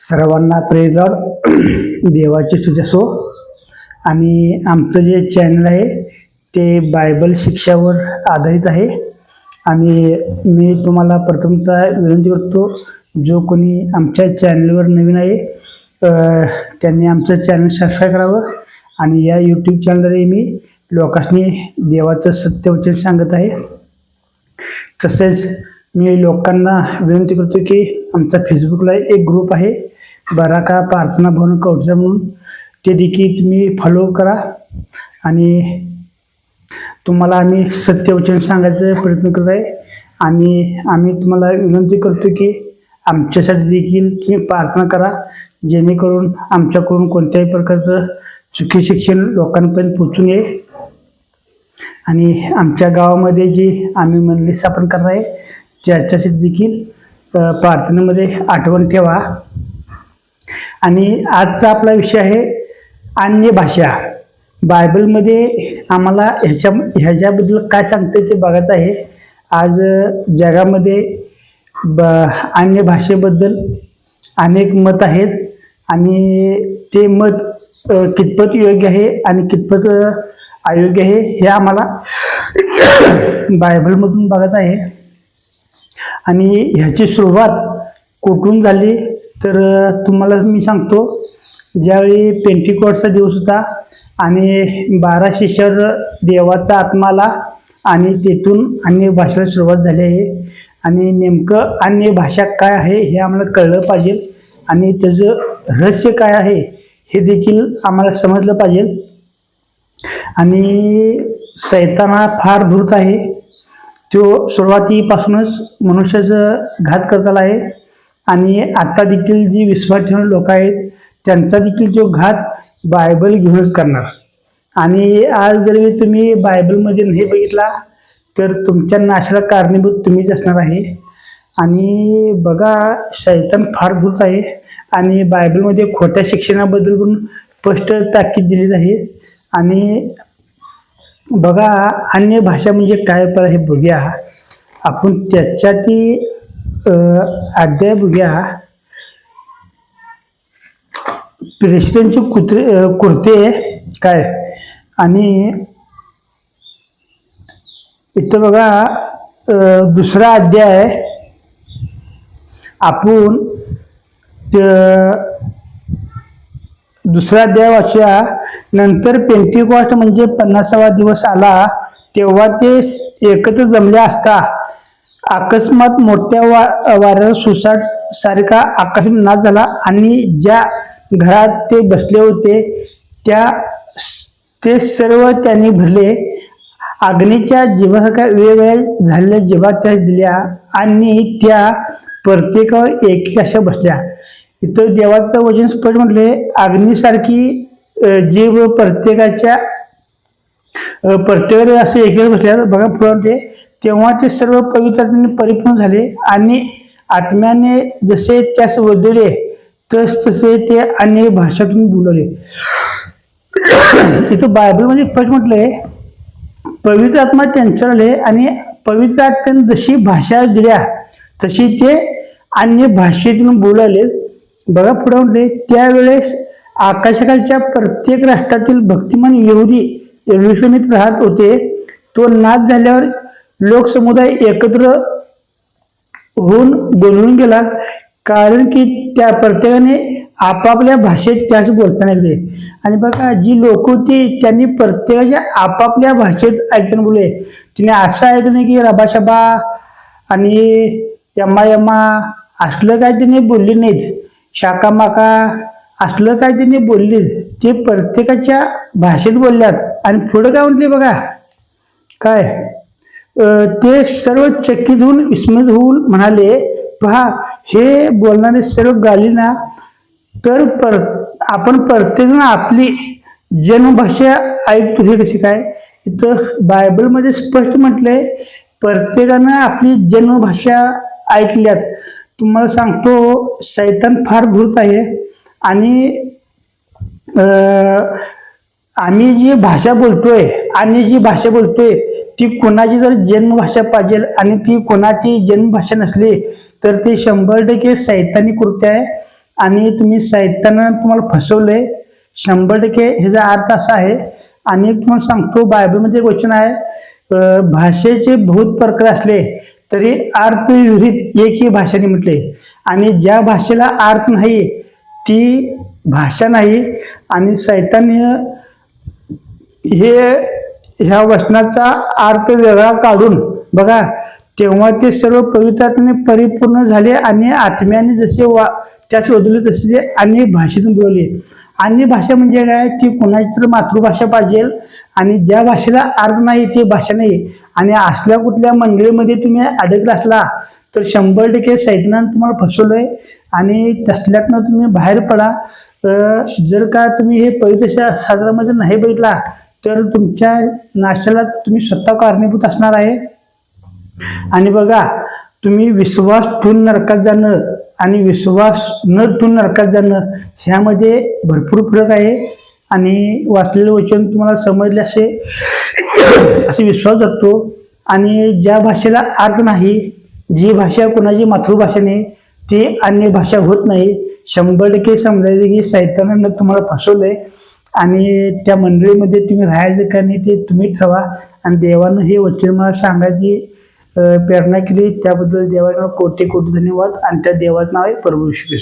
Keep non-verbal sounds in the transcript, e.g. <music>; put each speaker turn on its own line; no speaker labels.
सर्वांना प्रेरड <clears throat> देवाची तुझ्यासो आणि आमचं जे चॅनल आहे ते बायबल शिक्षावर आधारित आहे. आणि मी तुम्हाला प्रथमतः विनंती करतो जो कोणी आमच्या चॅनलवर नवीन आहे त्यांनी आमचं चॅनल सबस्क्राईब करावं. आणि या यूट्यूब चॅनलवरही मी लोकांनी देवाचं सत्यवचन सांगत आहे. तसेच मी लोकांना विनंती करतो की आमचा फेसबुकला एक ग्रुप आहे. बराका प्रार्थना भरून कवठा म्हणून. ते देखील तुम्ही फॉलो करा. आणि तुम्हाला आम्ही सत्यवचन सांगायचा प्रयत्न करत आहे. आणि आम्ही तुम्हाला विनंती करतो की आमच्यासाठी देखील तुम्ही प्रार्थना करा. जेणेकरून आमच्याकडून कोणत्याही प्रकारचं चुकी शिक्षण लोकांपर्यंत पोचू नये आणि आमच्या गावामध्ये जी आम्ही मंडळी स्थापन करणार आहे त्याच्यासाठी देखील प्रार्थनेमध्ये आठवण ठेवा. आणि आजचा आपला विषय आहे अन्य भाषा. बायबलमध्ये आम्हाला ह्याच्या ह्याच्याबद्दल काय सांगते ते बघायचं आहे. आज जगामध्ये ब अन्य भाषेबद्दल अनेक मत आहेत आणि ते मत कितपत योग्य आहे आणि कितपत अयोग्य आहे हे आम्हाला <coughs> बायबलमधून बघायचं आहे. आणि ह्याची सुरुवात कुठून झाली? तर तुम्हाला मी सांगतो ज्यावेळी पेंटिकॉटचा दिवस होता आणि बारा शिष्यावर देवाचा आत्माला आणि तेथून अन्य भाषेला सुरुवात झाली आहे आणि नेमकं अन्य भाषा काय आहे हे आम्हाला कळलं पाहिजे आणि त्याचं रहस्य काय आहे हे देखील आम्हाला समजलं पाहिजे. आणि सैतान हा फार धूर्त आहे. तो सुरुवातीपासूनच मनुष्याचं घात करताला आहे. आणि आता देखील जी विश्वास ठेवणारी लोक आहेत त्यांचा देखील तो घात बायबल घेऊनच करणार. आणि आज जरी तुम्ही बायबलमध्ये नाही बघितला तर तुमच्या नाशाला कारणीभूत तुम्हीच असणार आहे. आणि बघा शैतान फार धूत आहे आणि बायबलमध्ये खोट्या शिक्षणाबद्दल पण स्पष्ट ताकीद दिली आहे. आणि बघा अन्य भाषा म्हणजे काय पण हे बघूया. आपण त्याच्याती अध्याय बघूया. प्रेस्टनचे कुत्रे कुर्ते काय? आणि इथं बघा दुसरा अध्याय. आपण दुसरा अध्याय वाचूया. नंतर पेंटिकॉस्ट म्हणजे पन्नासावा दिवस आला तेव्हा ते एकत्र जमले असता अकस्मात मोठ्या वा वाऱ्याला सुसाट सारखा आकाश नाच झाला आणि ज्या घरात ते बसले होते त्या ते सर्व त्यांनी भरले. अग्नीच्या जीवासारख्या वेगवेगळ्या झालेल्या जीवा त्या दिल्या आणि त्या प्रत्येकावर एक अशा बसल्या. इथं देवाचं वचन स्पष्ट म्हटले अग्नीसारखी जीव प्रत्येकाच्या अ, प्रत्येकाला असे एकेक बसल्या. बघा पुढे तेव्हा ते सर्व पवित्राने परिपूर्ण झाले आणि आत्म्याने जसे त्यास वदले तस तसे ते अन्य भाषातून बोलवले इथं बायबलमध्ये फर्स्ट म्हटलंय पवित्र आत्मा त्यांच्यावर आले आणि पवित्र आत्म्याने जशी भाषा दिल्या तशी ते अन्य भाषेतून बोलावले बघा पुढे म्हटले त्यावेळेस आकाशकालच्या प्रत्येक राष्ट्रातील भक्तिमान येऊदी यरुशलेमीत राहत होते. तो नाद झाल्यावर लोकसमुदाय एकत्र होऊन बोलून गेला. कारण की त्या प्रत्येकाने आपापल्या भाषेत त्याच बोलताना येते आणि बघा जी लोक होती त्यांनी प्रत्येकाच्या आपापल्या भाषेत ऐकताना बोलले. तिने असं ऐकलं नाही की रबाशबा आणि यम्मा यम्मा असलं काय त्यांनी बोलले नाहीत. शाका माका असलं काय त्यांनी बोलले ते प्रत्येकाच्या भाषेत बोलल्यात. आणि पुढं काय म्हटले बघा? काय? ते सर्व चकित होऊन विस्मित होऊन म्हणाले पहा हे बोलणारे सर्व गाली ना तर पर आपण प्रत्येकजण आपली जन्मभाषा ऐकतो. हे कशी काय? इथं बायबलमध्ये स्पष्ट म्हटलंय प्रत्येकानं आपली जन्मभाषा ऐकल्यात. तुम्हाला सांगतो सैतान फार धूर्त आहे आणि आम्ही जी भाषा बोलतोय आणि जी भाषा बोलतोय ती कोणाची जर जन्मभाषा पाहिजे आणि ती कोणाची जन्मभाषा नसली तर ती शंभर टक्के साहित्यानी कृत्य आहे. आणि तुम्ही साहित्यानं तुम्हाला फसवलंय. शंभर टक्के ह्याचा अर्थ असा आहे. आणि तुम्हाला सांगतो बायबलमध्ये क्वेश्चन आहे भाषेचे बहुत प्रकार असले तरी अर्थ विहित एकही भाषेने म्हटले आणि ज्या भाषेला अर्थ नाही ती भाषा नाही. आणि साहित्याने हे ह्या वचनाचा अर्थ वेगळा काढून बघा तेव्हा ते सर्व पवित्रात्म्याने परिपूर्ण झाले आणि आत्म्याने जसे वा त्या शोधले तसे ते अन्य भाषेतून बोलले. अन्य भाषा म्हणजे काय? ती कोणाची तर मातृभाषा पाहिजे आणि ज्या भाषेला अर्थ नाही ती भाषा नाही. आणि असल्या कुठल्या मंडळीमध्ये तुम्ही अडकला असला तर शंभर टक्के सैतनानं तुम्हाला फसवलंय आणि तसल्यातनं तुम्ही बाहेर पडा. जर का तुम्ही हे पवित्र शास्त्रामध्ये नाही बघितला तर तुमच्या नाश्याला तुम्ही स्वतः कारणीभूत असणार आहे. आणि बघा तुम्ही विश्वास ठेवून नरकात जाणं आणि विश्वास न ठेवून नरकात जाणं ह्यामध्ये भरपूर फरक आहे. आणि वाचलेलं वचन तुम्हाला समजले असे असे विश्वास जगतो. आणि ज्या भाषेला अर्थ नाही जी भाषा कोणाची मातृभाषा नाही ती अन्य भाषा होत नाही. शंभर टक्के समजायचं की साहित्यानं तुम्हाला फसवलंय. आणि त्या मंडळीमध्ये तुम्ही राहायचं का नाही ते तुम्ही ठरवा. आणि देवानं हे वचन मला सांगायची प्रेरणा केली त्याबद्दल देवाला कोटी कोटी धन्यवाद. आणि त्या देवाचं नाव आहे प्रभू श्री